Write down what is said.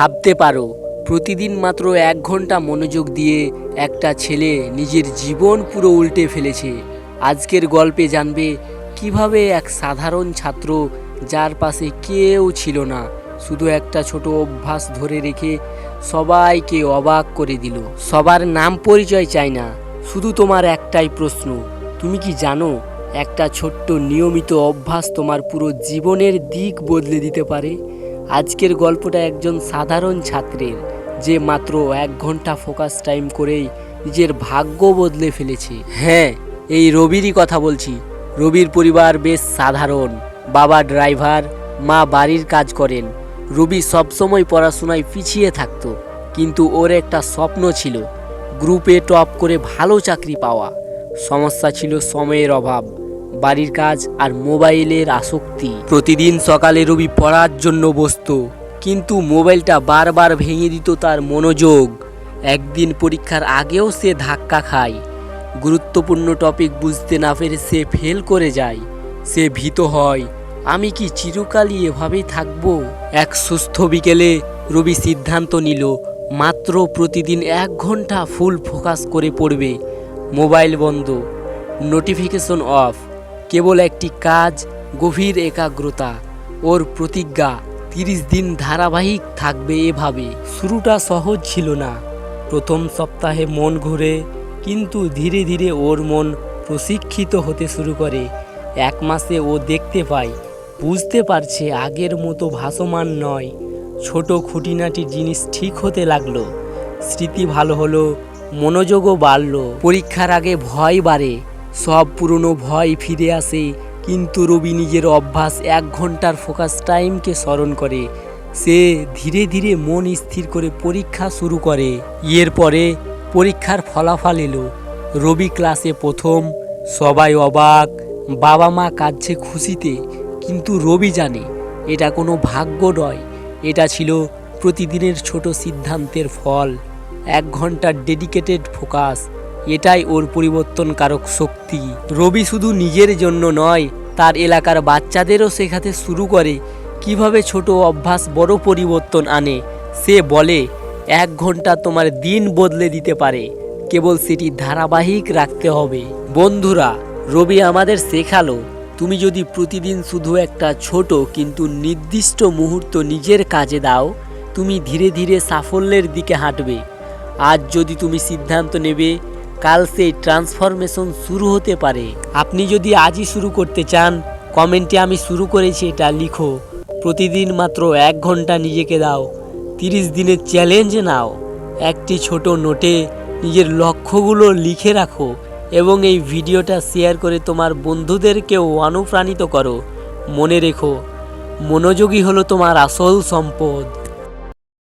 ভাবতে পারো, প্রতিদিন মাত্র এক ঘণ্টা মনোযোগ দিয়ে একটা ছেলে নিজের জীবন পুরো উল্টে ফেলেছে। আজকের গল্পে জানবে কীভাবে এক সাধারণ ছাত্র যার পাশে কেউ ছিল না, শুধু একটা ছোট অভ্যাস ধরে রেখে সবাইকে অবাক করে দিল। সবার নাম পরিচয় চাই না, শুধু তোমার একটাই প্রশ্ন, তুমি কি জানো একটা ছোট্ট নিয়মিত অভ্যাস তোমার পুরো জীবনের দিক বদলে দিতে পারে? আজকের গল্পটা একজন সাধারণ ছাত্রের, যে মাত্র এক ঘণ্টা ফোকাস টাইম করেই নিজের ভাগ্য বদলে ফেলেছে। হ্যাঁ এই রবিরই কথা বলছি। রবির পরিবার বেশ সাধারণ। বাবা ড্রাইভার মা বাড়ির কাজ করেন। রবি সবসময় পড়াশোনায় পিছিয়ে থাকতো, কিন্তু ওর একটা স্বপ্ন ছিল গ্রুপে টপ করে ভালো চাকরি পাওয়া। সমস্যা ছিল সময়ের অভাব। বাড়ির কাজ আর মোবাইলের আসক্তি। প্রতিদিন সকালে রবি পড়ার জন্য বসতো কিন্তু মোবাইলটা বারবার ভেঙে দিত তার মনোযোগ। একদিন পরীক্ষার আগেও সে ধাক্কা খায়। গুরুত্বপূর্ণ টপিক বুঝতে না পেরে সে ফেল করে যায়। সে ভীত হয়, আমি কি চিরকালই এভাবেই থাকব? এক সুস্থ বিকেলে রবি সিদ্ধান্ত নিল, মাত্র প্রতিদিন এক ঘণ্টা ফুল ফোকাস করে পড়বে, মোবাইল বন্ধ, নোটিফিকেশন অফ। কেবল একটি কাজ, গভীর একাগ্রতা। ওর প্রতিজ্ঞা, তিরিশ দিন ধারাবাহিক থাকবে এভাবে। শুরুটা সহজ ছিল না। প্রথম সপ্তাহে মন ঘুরে, কিন্তু ধীরে ধীরে ওর মন প্রশিক্ষিত হতে শুরু করে। এক মাসে ও দেখতে পায়, বুঝতে পারছে আগের মতো ভাসমান নয়। ছোট খুঁটিনাটি জিনিস ঠিক হতে লাগল। স্মৃতি ভালো হলো, মনোযোগও বাড়লো। পরীক্ষার আগে ভয় বাড়ে। সব পুরনো ভয় ফিরে আসে, কিন্তু রবি নিজের অভ্যাস এক ঘণ্টার ফোকাস টাইমকে স্মরণ করে। সে ধীরে ধীরে মন স্থির করে পরীক্ষা শুরু করে। এর পরে পরীক্ষার ফলাফল এলো। রবি ক্লাসে প্রথম, সবাই অবাক, বাবা মা কাঁদছে খুশিতে, কিন্তু রবি জানে, এটা কোনো ভাগ্য নয়, এটা ছিল প্রতিদিনের ছোট সিদ্ধান্তের ফল। এক ঘণ্টার ডেডিকেটেড ফোকাস এটাই ওর পরিবর্তনকারক শক্তি। রবি শুধু নিজের জন্য নয়, তার এলাকার বাচ্চাদেরও শেখাতে শুরু করে। কীভাবে ছোট অভ্যাস বড় পরিবর্তন আনে? সে বলে, এক ঘণ্টা তোমার দিন বদলে দিতে পারে। কেবল সেটি ধারাবাহিক রাখতে হবে। বন্ধুরা, রবি আমাদের শেখালো, তুমি যদি প্রতিদিন শুধু একটা ছোট কিন্তু নির্দিষ্ট মুহূর্ত নিজের কাজে দাও, তুমি ধীরে ধীরে সাফল্যের দিকে হাঁটবে। আজ যদি তুমি সিদ্ধান্ত নেবে কাল সেই ট্রান্সফরমেশন শুরু হতে পারে। আপনি যদি আজই শুরু করতে চান, কমেন্টে আমি শুরু করেছি এটা, লিখো। প্রতিদিন মাত্র এক ঘণ্টা নিজেকে দাও। তিরিশ দিনের চ্যালেঞ্জ নাও। একটি ছোট নোটে নিজের লক্ষ্যগুলো লিখে রাখো এবং এই ভিডিওটা শেয়ার করে তোমার বন্ধুদেরকেও অনুপ্রাণিত করো। মনে রেখো, মনোযোগী হলো তোমার আসল সম্পদ।